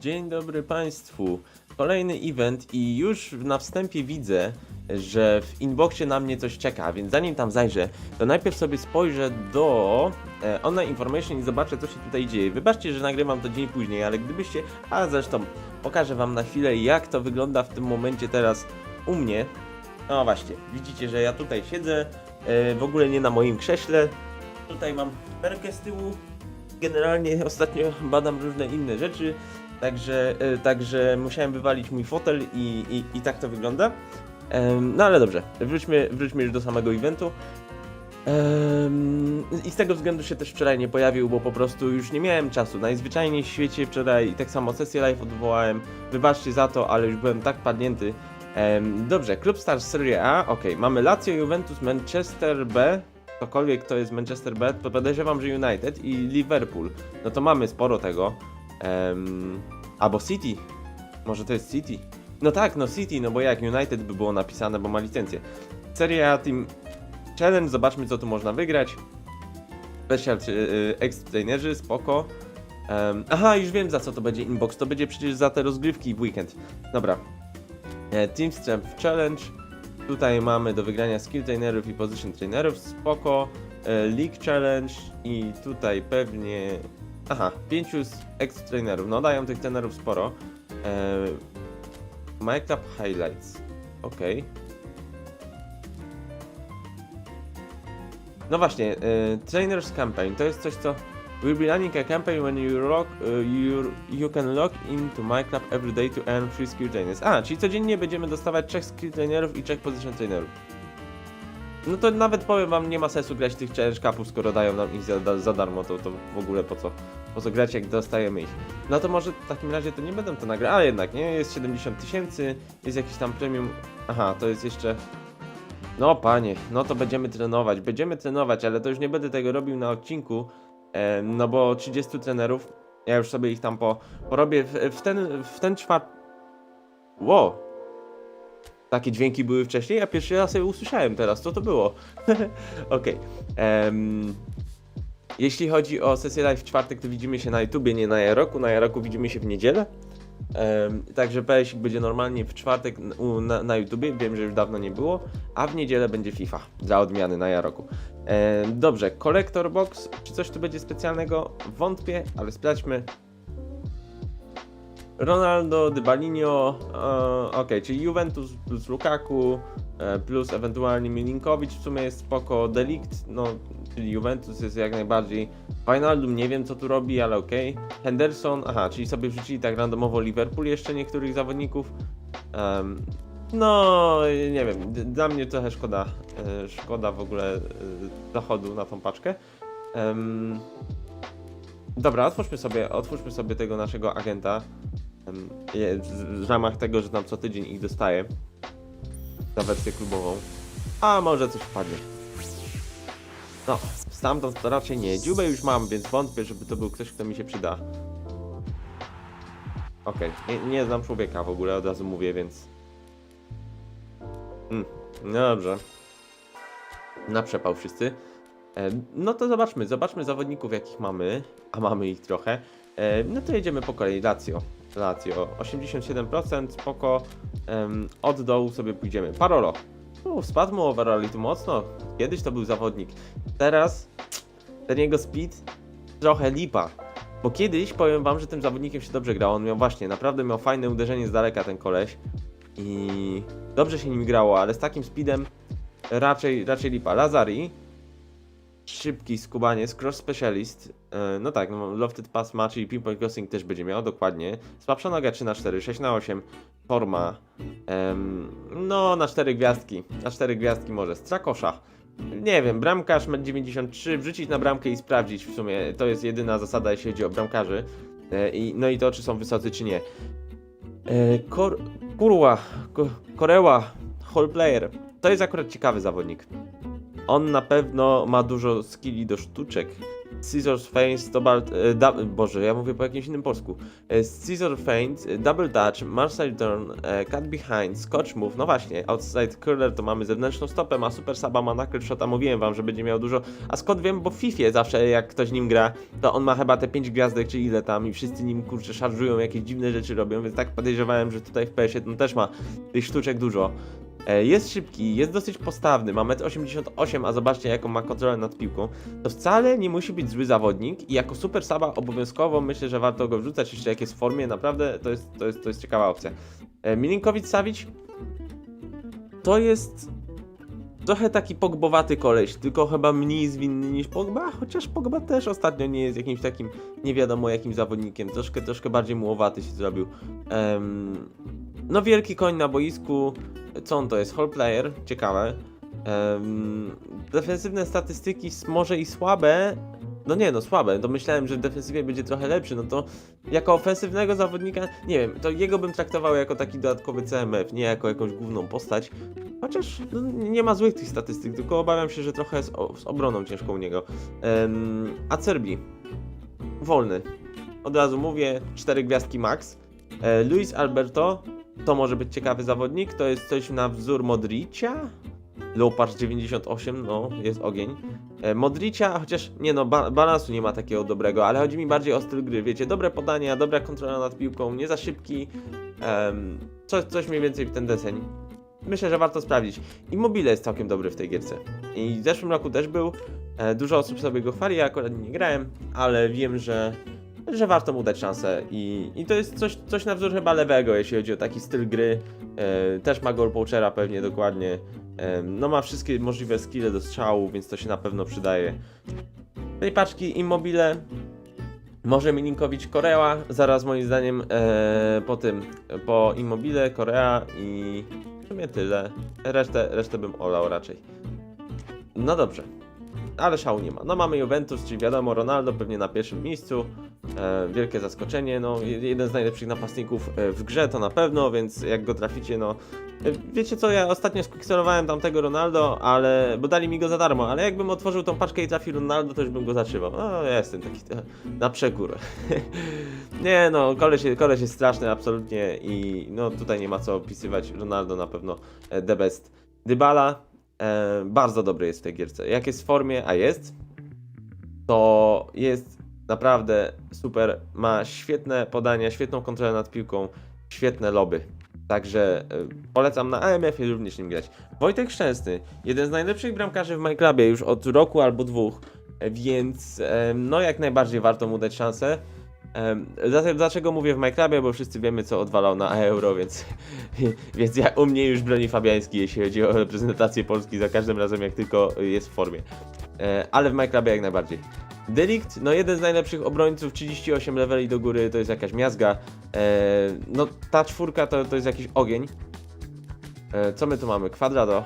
Dzień dobry Państwu. Kolejny event i już na wstępie widzę, że w inboxie na mnie coś czeka, więc zanim tam zajrzę, to najpierw sobie spojrzę do e, online information i zobaczę co się tutaj dzieje. Wybaczcie, że nagrywam to dzień później, ale gdybyście, a zresztą pokażę Wam na chwilę jak to wygląda w tym momencie teraz u mnie. No właśnie, widzicie, że ja tutaj siedzę, e, w ogóle nie na moim krześle. Tutaj mam perkę z tyłu, generalnie ostatnio badam różne inne rzeczy, także, e, także musiałem wywalić mój fotel i, i, i tak to wygląda. No ale dobrze, wróćmy, wróćmy już do samego eventu. I z tego względu się też wczoraj nie pojawił, bo po prostu już nie miałem czasu. Najzwyczajniej w świecie wczoraj tak samo sesję live odwołałem. Wybaczcie za to, ale już byłem tak padnięty. Dobrze, Klub Stars Serie A, ok, mamy Lazio, Juventus, Manchester B, cokolwiek to jest Manchester B, to podejrzewam, że United i Liverpool. No to mamy sporo tego. Em, albo City, może to jest City. No tak, no City, no bo jak United by było napisane, bo ma licencję. Serie A Team Challenge, zobaczmy co tu można wygrać. Special y, y, Extrainerzy, spoko. Em, aha, już wiem za co to będzie inbox, to będzie przecież za te rozgrywki w weekend. Dobra. E, Team Strength Challenge. Tutaj mamy do wygrania skill trainerów i position trainerów, spoko. E, League Challenge i tutaj pewnie... Aha, pięciu z ex trainerów, no dają tych trenerów sporo. E, MyClub Highlights, okej. No właśnie, e, Trainers Campaign to jest coś co... We'll be running a campaign when you log, e, you, you can log into my club every day to earn free skill trainers. A, czyli codziennie będziemy dostawać trzech skill trainerów i trzech position trainerów. No to nawet powiem wam, nie ma sensu grać tych challenge cupów, skoro dają nam ich za, za darmo, to, to w ogóle po co, po co grać, jak dostajemy ich. No to może w takim razie to nie będę to nagrać, ale jednak, nie? Jest 70 tysięcy, jest jakiś tam premium, aha, to jest jeszcze... No panie, no to będziemy trenować, będziemy trenować, ale to już nie będę tego robił na odcinku, e, no bo 30 trenerów, ja już sobie ich tam po, porobię w, w ten, w ten czwart... Wow, takie dźwięki były wcześniej, a pierwszy raz je usłyszałem teraz. Co to było? Okej. em, jeśli chodzi o sesję live w czwartek, to widzimy się na YouTubie, nie na Jaroku. Na Jaroku widzimy się w niedzielę. Em, także PS będzie normalnie w czwartek na, na YouTubie, wiem, że już dawno nie było, a w niedzielę będzie FIFA dla odmiany na Jaroku. Em, dobrze, Collector Box, czy coś tu będzie specjalnego? Wątpię, ale sprawdźmy. Ronaldo, Dybalinio, e, ok, czyli Juventus plus Lukaku, e, plus ewentualnie Milinkowicz w sumie jest spoko, Delikt, no, czyli Juventus jest jak najbardziej, Wijnaldum nie wiem co tu robi, ale ok, Henderson, aha, czyli sobie wrzucili tak randomowo Liverpool jeszcze niektórych zawodników, Em, no, nie wiem, dla mnie trochę szkoda, e, szkoda w ogóle e, zachodu na tą paczkę. Em, dobra, otwórzmy sobie, otwórzmy sobie tego naszego agenta. W- ramach tego, że tam co tydzień ich dostaję za wersję klubową. A może coś wpadnie. No, stamtąd to raczej nie. Dziubę już mam, więc wątpię, żeby to był ktoś, kto mi się przyda. Okej, nie, nie znam człowieka w ogóle, od razu mówię, więc... Mm, no dobrze. Na przepał wszyscy. E, No to zobaczmy, zobaczmy zawodników jakich mamy, a mamy ich trochę. E, No to jedziemy po kolei, Lazio. Lazio, 87%, spoko. Em, Od dołu sobie pójdziemy. Parolo. U, spadł mu overall tu mocno. Kiedyś to był zawodnik. Teraz ten jego speed trochę lipa. Bo kiedyś powiem wam, że tym zawodnikiem się dobrze grało. On miał właśnie, naprawdę miał fajne uderzenie z daleka ten koleś. I dobrze się nim grało, ale z takim speedem raczej, raczej lipa. Lazari, szybki skubaniec, cross specialist. E, No tak, no, lofted pass match i pinpoint crossing też będzie miał, dokładnie. Słabsza noga 3 na 4 6 na 8 forma. No, na 4 gwiazdki. Na 4 gwiazdki może. Strakosza. Nie wiem, bramkarz ma 93, wrzucić na bramkę i sprawdzić w sumie. To jest jedyna zasada, jeśli chodzi o bramkarzy. E, i, no i to, czy są wysocy, czy nie. E, kor, kurwa, ko, Koreła, whole player. To jest akurat ciekawy zawodnik. On na pewno ma dużo skilli do sztuczek. Scissors Feint, Double, e, da, Boże, ja mówię po jakimś innym polsku. E, Scissor Feint, e, Double Dutch, Marcel Turn, e, Cut Behind, Scotch Move, no właśnie, Outside Curler to mamy zewnętrzną stopę, ma Super Saba, ma Knuckle Shota, mówiłem wam, że będzie miał dużo, a Scott wiem, bo w FIFA zawsze jak ktoś nim gra, to on ma chyba te 5 gwiazdek czy ile tam i wszyscy nim kurczę szarżują, jakieś dziwne rzeczy robią, więc tak podejrzewałem, że tutaj w PS1 też ma tych sztuczek dużo. E, Jest szybki, jest dosyć postawny, ma 1,88 m, a zobaczcie jaką ma kontrolę nad piłką. To wcale nie musi być zły zawodnik i jako super saba obowiązkowo myślę, że warto go wrzucać jeszcze jak jest w formie, naprawdę to jest, to jest, to jest ciekawa opcja. E, Milinkowicz Savic to jest trochę taki pogbowaty koleś, tylko chyba mniej zwinny niż Pogba, chociaż Pogba też ostatnio nie jest jakimś takim nie wiadomo jakim zawodnikiem, troszkę, troszkę bardziej mułowaty się zrobił. Em, no wielki koń na boisku, co on to jest? Whole player, ciekawe. Em, defensywne statystyki może i słabe. No nie, no słabe. To myślałem, że w defensywie będzie trochę lepszy. No to jako ofensywnego zawodnika, nie wiem, to jego bym traktował jako taki dodatkowy CMF, nie jako jakąś główną postać. Chociaż no, nie ma złych tych statystyk, tylko obawiam się, że trochę z, o, z obroną ciężką u niego. Um, Acerbi. Wolny. Od razu mówię, 4 gwiazdki max. E, Luis Alberto to może być ciekawy zawodnik. To jest coś na wzór Modricia. Leopard 98, no, jest ogień. E, Modricia, chociaż nie no, ba balansu nie ma takiego dobrego, ale chodzi mi bardziej o styl gry. Wiecie, dobre podania, dobra kontrola nad piłką, nie za szybki. em, coś, coś mniej więcej w ten deseń. Myślę, że warto sprawdzić. Immobile jest całkiem dobry w tej gierce. I w zeszłym roku też był. E, dużo osób sobie go chwali, ja akurat nie grałem, ale wiem, że że warto mu dać szansę i, i to jest coś, coś na wzór chyba lewego, jeśli chodzi o taki styl gry. E, też ma goal poachera pewnie dokładnie. E, no ma wszystkie możliwe skille do strzału, więc to się na pewno przydaje. Tej paczki Immobile, może Milinkowicz Korea, zaraz moim zdaniem e, po tym, po Immobile, Korea i w sumie tyle. Resztę, resztę bym olał raczej. No dobrze ale szału nie ma. No mamy Juventus, czyli wiadomo, Ronaldo pewnie na pierwszym miejscu. E, wielkie zaskoczenie, no je- jeden z najlepszych napastników e, w grze to na pewno, więc jak go traficie, no e, wiecie co, ja ostatnio skikserowałem tamtego Ronaldo, ale, bo dali mi go za darmo, ale jakbym otworzył tą paczkę i trafił Ronaldo, to już bym go zatrzymał. No ja jestem taki trochę na przekór. nie no, koleś, koleś jest straszny absolutnie i no tutaj nie ma co opisywać, Ronaldo na pewno e, the best. Dybala, e, bardzo dobry jest w tej gierce. Jak jest w formie, a jest, to jest naprawdę super. Ma świetne podania, świetną kontrolę nad piłką, świetne loby. Także e, polecam na AMF-ie również nim grać. Wojtek Szczęsny, jeden z najlepszych bramkarzy w MyClubie już od roku albo dwóch, e, więc e, no jak najbardziej warto mu dać szansę. Em, dlatego- Dlaczego mówię w MyClubie? Bo wszyscy wiemy co odwalał na euro, więc, więc ja, u mnie już broni Fabiański, jeśli chodzi o reprezentację Polski za każdym razem jak tylko jest w formie. E, ale w MyClubie jak najbardziej. Delikt, no jeden z najlepszych obrońców, 38 leveli do góry, to jest jakaś miazga. E, no ta czwórka to, to jest jakiś ogień. E, co my tu mamy? Quadrado.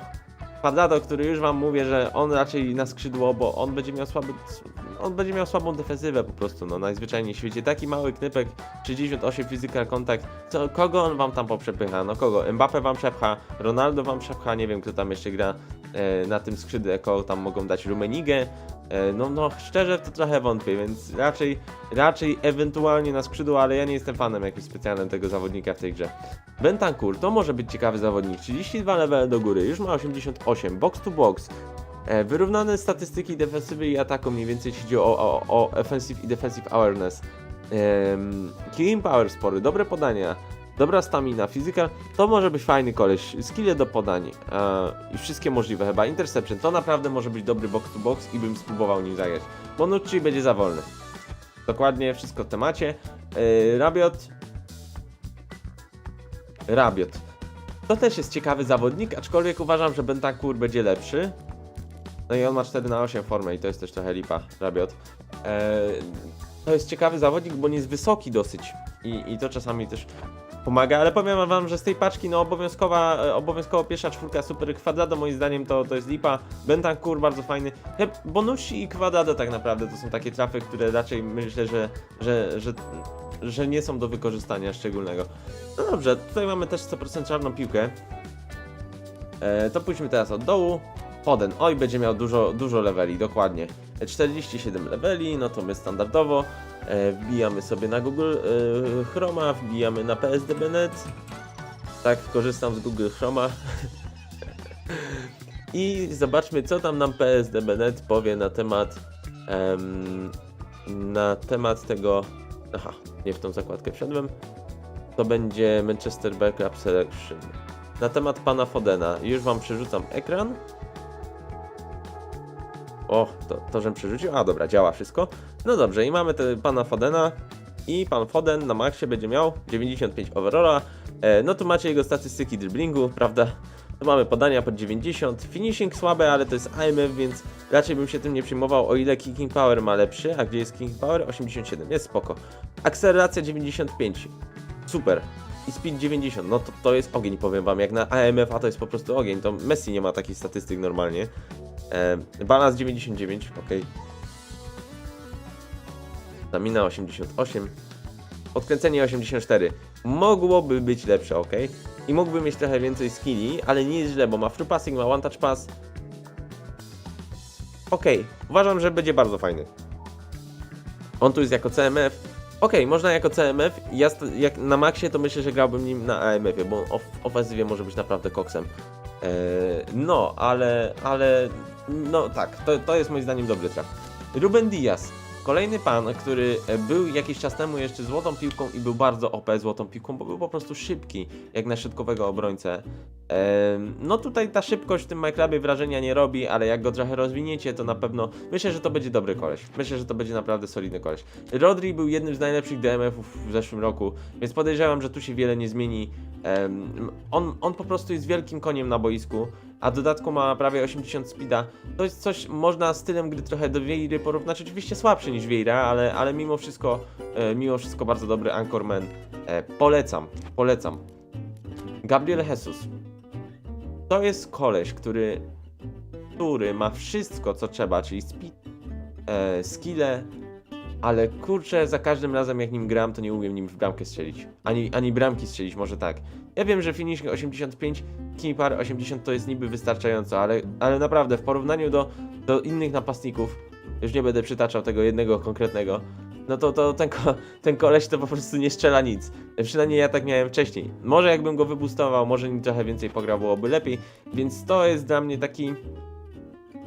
Quadrado, który już wam mówię, że on raczej na skrzydło, bo on będzie miał słaby, on będzie miał słabą defensywę po prostu, no najzwyczajniej w świecie. Taki mały knypek, 68 physical contact, co, kogo on wam tam poprzepycha? No kogo? Mbappe wam przepcha, Ronaldo wam przepcha, nie wiem kto tam jeszcze gra e, na tym skrzydle, kogo tam mogą dać Rumenigę. E, no, no szczerze to trochę wątpię, więc raczej, raczej ewentualnie na skrzydło, ale ja nie jestem fanem jakimś specjalnym tego zawodnika w tej grze. Bentancur to może być ciekawy zawodnik, 32 level do góry, już ma 88, box to box. E, Wyrównane statystyki defensywy i ataku, mniej więcej jeśli chodzi o, o, o offensive i defensive awareness. Killing power spory, dobre podania, dobra stamina, physical, to może być fajny koleś. Skille do podań e, i wszystkie możliwe chyba. Interception, to naprawdę może być dobry box to box i bym spróbował nim zagrać. Bonucci będzie za wolny. Dokładnie, wszystko w temacie. E, Rabiot. Rabiot. To też jest ciekawy zawodnik, aczkolwiek uważam, że Bentancur będzie lepszy. No i on ma 4 na 8 formę i to jest też trochę lipa, Rabiot. Eee, to jest ciekawy zawodnik, bo nie jest wysoki dosyć i, i to czasami też pomaga, ale powiem wam, że z tej paczki no obowiązkowa, e, obowiązkowo pierwsza czwórka Super Quadrado moim zdaniem to, to jest lipa. Bentancur bardzo fajny. Bonucci i Quadrado tak naprawdę to są takie trafy, które raczej myślę, że, że, że, że nie są do wykorzystania szczególnego. No dobrze, tutaj mamy też 100% czarną piłkę. E, to pójdźmy teraz od dołu. Poden, oj, będzie miał dużo, dużo leveli, dokładnie. 47 leveli, no to my standardowo e, wbijamy sobie na Google e, Chroma, wbijamy na PSDB.net. Tak, korzystam z Google Chroma. I zobaczmy, co tam nam PSDB.net powie na temat em, na temat tego. Aha, nie w tą zakładkę wszedłem. To będzie Manchester Club Selection. Na temat pana Fodena. Już wam przerzucam ekran. O, to, to żem przerzucił. A dobra, działa wszystko. No dobrze, i mamy te, pana Fodena. I pan Foden na maksie będzie miał 95 overalla. E, no tu macie jego statystyki dribblingu, prawda? Tu mamy podania pod 90. Finishing słabe, ale to jest AMF, więc raczej bym się tym nie przejmował, o ile kicking power ma lepszy. A gdzie jest kicking power? 87, jest spoko. Akceleracja 95. Super. I speed 90, no to, to jest ogień, powiem wam. Jak na AMF, a to jest po prostu ogień. To Messi nie ma takich statystyk normalnie. E, balans 99, ok. Stamina 88. Odkręcenie 84. Mogłoby być lepsze, ok. I mógłby mieć trochę więcej skilli, ale nie jest źle, bo ma free passing, ma one touch pass. Ok, uważam, że będzie bardzo fajny. On tu jest jako CMF. Okej, można jako CMF. Ja jak na maksie to myślę, że grałbym nim na AMF-ie, bo on w ofensywie może być naprawdę koksem. Eee, no, ale, ale, no tak, to, to jest moim zdaniem dobry traf. Ruben Diaz. Kolejny pan, który e, był jakiś czas temu jeszcze złotą piłką i był bardzo OP złotą piłką, bo był po prostu szybki, jak na środkowego obrońcę. No tutaj ta szybkość w tym MyClubie wrażenia nie robi, ale jak go trochę rozwiniecie, to na pewno myślę, że to będzie dobry koleś. Myślę, że to będzie naprawdę solidny koleś. Rodri był jednym z najlepszych DMF-ów w zeszłym roku, więc podejrzewam, że tu się wiele nie zmieni. On, on po prostu jest wielkim koniem na boisku, a w dodatku ma prawie 80 speeda. To jest coś, można stylem gry trochę do Vieiry porównać, oczywiście słabszy niż Vieira, ale, ale mimo wszystko, e, mimo wszystko bardzo dobry Anchorman. E, Polecam, polecam. Gabriel Jesus. To jest koleś, który, który ma wszystko, co trzeba, czyli speed, e, skille, ale kurczę, za każdym razem jak nim gram, to nie umiem nim w bramkę strzelić. Ani, ani bramki strzelić, może tak. Ja wiem, że finishing 85, Kipar 80 to jest niby wystarczająco, ale, ale naprawdę w porównaniu do, do innych napastników, już nie będę przytaczał tego jednego konkretnego, no to, to ten, ten koleś to po prostu nie strzela nic. Przynajmniej ja tak miałem wcześniej. Może jakbym go wybustował, może nim trochę więcej pograł, byłoby lepiej. Więc to jest dla mnie taki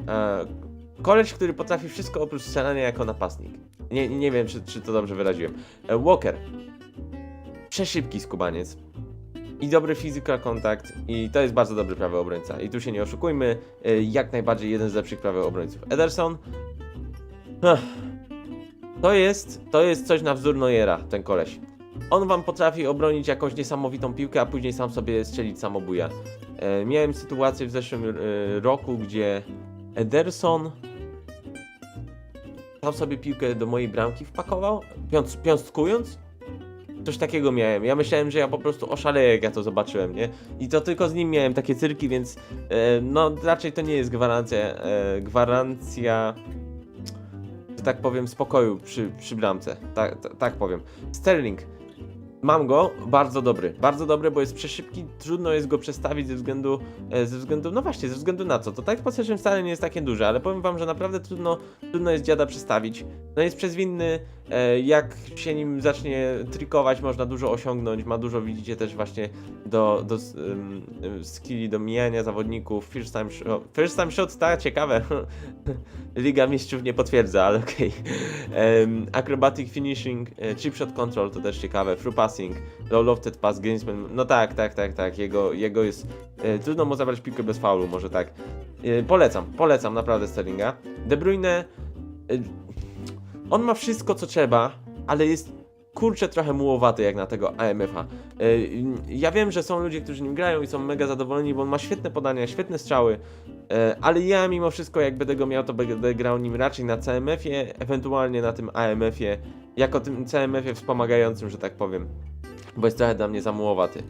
e, koleś, który potrafi wszystko oprócz strzelania jako napastnik. Nie, nie wiem, czy, czy to dobrze wyraziłem. E, Walker. Przeszybki skubaniec. I dobry physical kontakt. I to jest bardzo dobry prawy obrońca. I tu się nie oszukujmy. E, jak najbardziej jeden z lepszych prawych obrońców. Ederson. Ech. To jest, to jest coś na wzór Neuera, ten koleś. On wam potrafi obronić jakąś niesamowitą piłkę, a później sam sobie strzelić samobuja. E, miałem sytuację w zeszłym e, roku, gdzie Ederson sam sobie piłkę do mojej bramki wpakował, piąc, piąstkując. Coś takiego miałem. Ja myślałem, że ja po prostu oszaleję, jak ja to zobaczyłem, nie? I to tylko z nim miałem takie cyrki, więc e, no raczej to nie jest gwarancja, e, gwarancja tak powiem, spokoju przy, przy bramce. Tak, tak, tak powiem. Sterling. Mam go, bardzo dobry. Bardzo dobry, bo jest przeszybki, trudno jest go przestawić ze względu, e, ze względu, no właśnie, ze względu na co? To tak possession wcale nie jest takie duże, ale powiem wam, że naprawdę trudno, trudno jest dziada przestawić. No jest przezwinny, jak się nim zacznie trikować, można dużo osiągnąć, ma dużo, widzicie też właśnie do, do um, skilli, do mijania zawodników, first time shot, first time shot, tak, ciekawe. Liga Mistrzów nie potwierdza, ale okej. Em, acrobatic finishing, e, chip shot control to też ciekawe, through passing, low lofted pass, Greensman, no tak, tak, tak, tak, jego, jego jest, e, trudno mu zabrać piłkę bez faulu, może tak. E, polecam, polecam naprawdę Sterlinga. De Bruyne, e, on ma wszystko co trzeba, ale jest kurczę trochę mułowaty jak na tego AMF-a. E, Ja wiem, że są ludzie, którzy nim grają i są mega zadowoleni, bo on ma świetne podania, świetne strzały, e, ale ja mimo wszystko jak będę go miał, to będę grał nim raczej na CMF-ie, ewentualnie na tym AMF-ie, jako tym CMF-ie wspomagającym, że tak powiem, bo jest trochę dla mnie za mułowaty.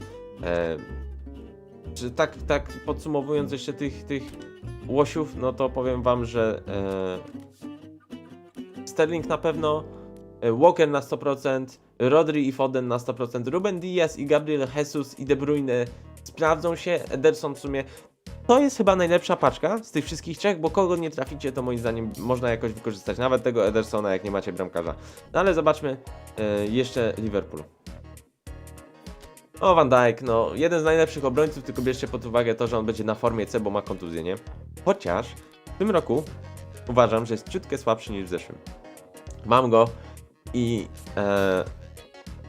E, tak, tak podsumowując jeszcze tych, tych łosiów, no to powiem wam, że Sterling na pewno, e, Walker na 100%, Rodri i Foden na 100%, Ruben Diaz i Gabriel Jesus i De Bruyne sprawdzą się, Ederson w sumie to jest chyba najlepsza paczka z tych wszystkich trzech, bo kogo nie traficie, to moim zdaniem można jakoś wykorzystać. Nawet tego Edersona, jak nie macie bramkarza. No ale zobaczmy e, jeszcze Liverpool. O, Van Dijk, no, jeden z najlepszych obrońców, tylko bierzcie pod uwagę to, że on będzie na formie C, bo ma kontuzję, nie? Chociaż w tym roku uważam, że jest ciutkę słabszy niż w zeszłym. Mam go i e,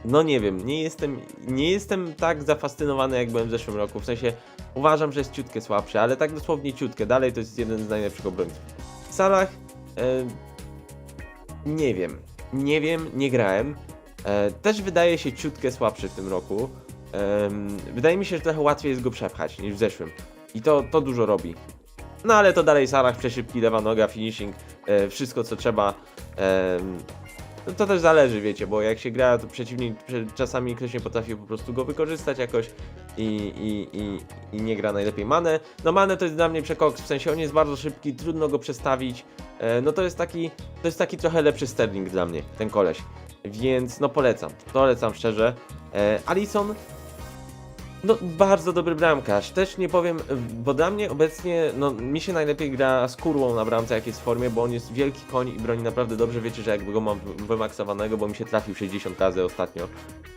no nie wiem, nie jestem, nie jestem tak zafascynowany jak byłem w zeszłym roku. W sensie uważam, że jest ciutkę słabszy, ale tak dosłownie ciutkę. Dalej to jest jeden z najlepszych obrońców. Salah e, nie wiem, nie wiem, nie grałem. E, też wydaje się ciutkę słabszy w tym roku. Em, wydaje mi się, że trochę łatwiej jest go przepchać niż w zeszłym. I to, to dużo robi. No ale to dalej Salah, przeszybki, lewa noga, finishing, e, wszystko co trzeba. No to też zależy, wiecie, bo jak się gra, to przeciwnik prze- czasami ktoś nie potrafi po prostu go wykorzystać jakoś i, i, i, i nie gra najlepiej. Mane, no Mane to jest dla mnie przekoks, w sensie on jest bardzo szybki, trudno go przestawić. E, no to jest taki, to jest taki trochę lepszy Sterling dla mnie, ten koleś. Więc no polecam, polecam szczerze. E, Alison no, bardzo dobry bramkarz. Też nie powiem, bo dla mnie obecnie, no, mi się najlepiej gra z kurłą na bramce, jak jest w formie, bo on jest wielki koń i broni naprawdę dobrze. Wiecie, że jakby go mam wy- wymaksowanego, bo mi się trafił 60 razy ostatnio.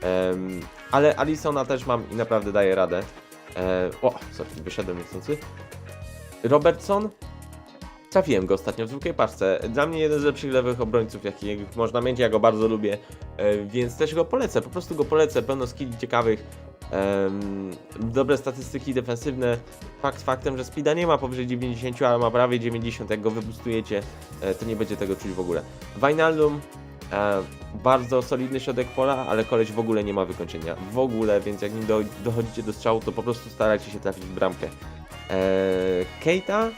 Em, ale Alisona też mam i naprawdę daje radę. E, o, sorry, wyszedłem niechcący. Robertson. Trafiłem go ostatnio w zwykłej paczce. Dla mnie jeden z lepszych lewych obrońców, jakich można mieć. Ja go bardzo lubię, e, więc też go polecę. Po prostu go polecę. Pełno skilli ciekawych. Dobre statystyki defensywne. Fakt faktem, że speeda nie ma powyżej 90, ale ma prawie 90. Jak go wybustujecie, e, to nie będzie tego czuć w ogóle. Wijnaldum, e, bardzo solidny środek pola, ale koleś w ogóle nie ma wykończenia. W ogóle, więc jak nim do, dochodzicie do strzału, to po prostu starajcie się trafić w bramkę. E, Keita,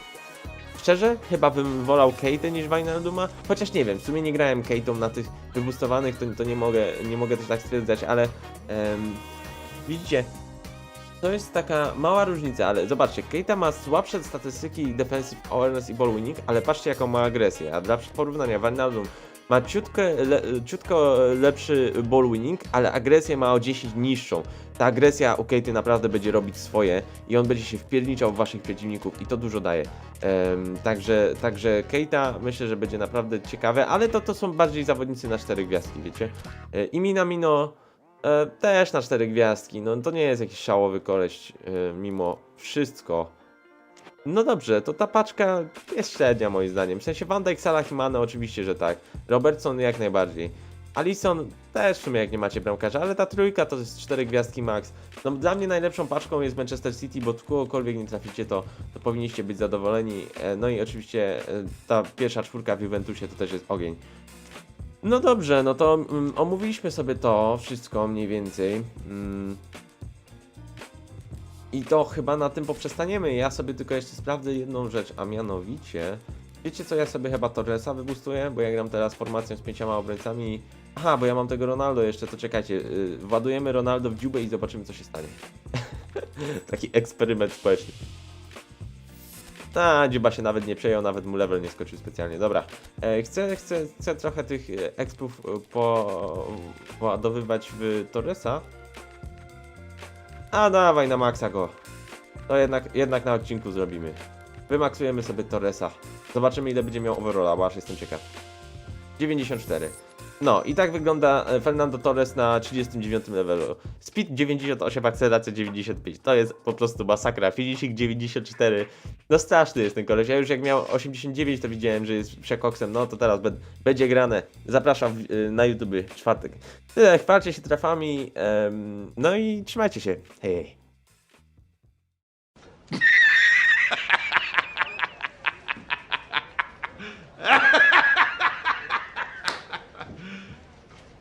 Szczerze, chyba bym wolał Kate'ę niż Wijnalduma, chociaż nie wiem, w sumie nie grałem Kate'ą na tych wybustowanych, to, to nie, mogę, nie mogę też tak stwierdzać, ale em, widzicie, to jest taka mała różnica, ale zobaczcie, Keita ma słabsze statystyki defensive awareness i ball winning, ale patrzcie jaką ma agresję, a dla porównania Wijnaldum ma ciutkę, le, ciutko lepszy ball winning, ale agresję ma o 10 niższą. Ta agresja u Katy naprawdę będzie robić swoje i on będzie się wpierniczał w waszych przeciwników i to dużo daje. Em, także, także Keita myślę, że będzie naprawdę ciekawe, ale to, to są bardziej zawodnicy na cztery gwiazdki, wiecie. E, I Minamino e, też na cztery gwiazdki, no to nie jest jakiś szałowy koleś e, mimo wszystko. No dobrze, to ta paczka jest średnia moim zdaniem. W sensie Van Dijk, Salah i Mane oczywiście, że tak. Robertson jak najbardziej. Alison też w sumie jak nie macie bramkarza, ale ta trójka to jest 4 gwiazdki max. No dla mnie najlepszą paczką jest Manchester City, bo kogokolwiek nie traficie to, to powinniście być zadowoleni. E, No i oczywiście ta pierwsza czwórka w Juventusie to też jest ogień. No dobrze, no to mm, omówiliśmy sobie to wszystko mniej więcej. Mm. I to chyba na tym poprzestaniemy. Ja sobie tylko jeszcze sprawdzę jedną rzecz, a mianowicie... Wiecie co, ja sobie chyba Torresa wybustuję, bo ja gram teraz formacją z pięcioma obrońcami. Aha, bo ja mam tego Ronaldo jeszcze, to czekajcie. Yy, władujemy Ronaldo w dziubę i zobaczymy co się stanie. Taki eksperyment społeczny. Ta dziuba się nawet nie przejął, nawet mu level nie skoczył specjalnie. Dobra, e, chcę, chcę, chcę trochę tych e, expów e, po, poładowywać w Torresa. A dawaj na maksa go. To jednak, jednak na odcinku zrobimy. Wymaksujemy sobie Torresa. Zobaczymy ile będzie miał overalla, bo aż jestem ciekaw. 94. No i tak wygląda e, Fernando Torres na 39 levelu. Speed 98, akceleracja 95. To jest po prostu masakra. Finishing 94. No straszny jest ten koleś. Ja już jak miał 89 to widziałem, że jest przekoksem. No to teraz będzie grane. Zapraszam y, na YouTube czwartek. Tyle, chwalcie się trafami. no i trzymajcie się. Hej. hej.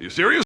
You serious?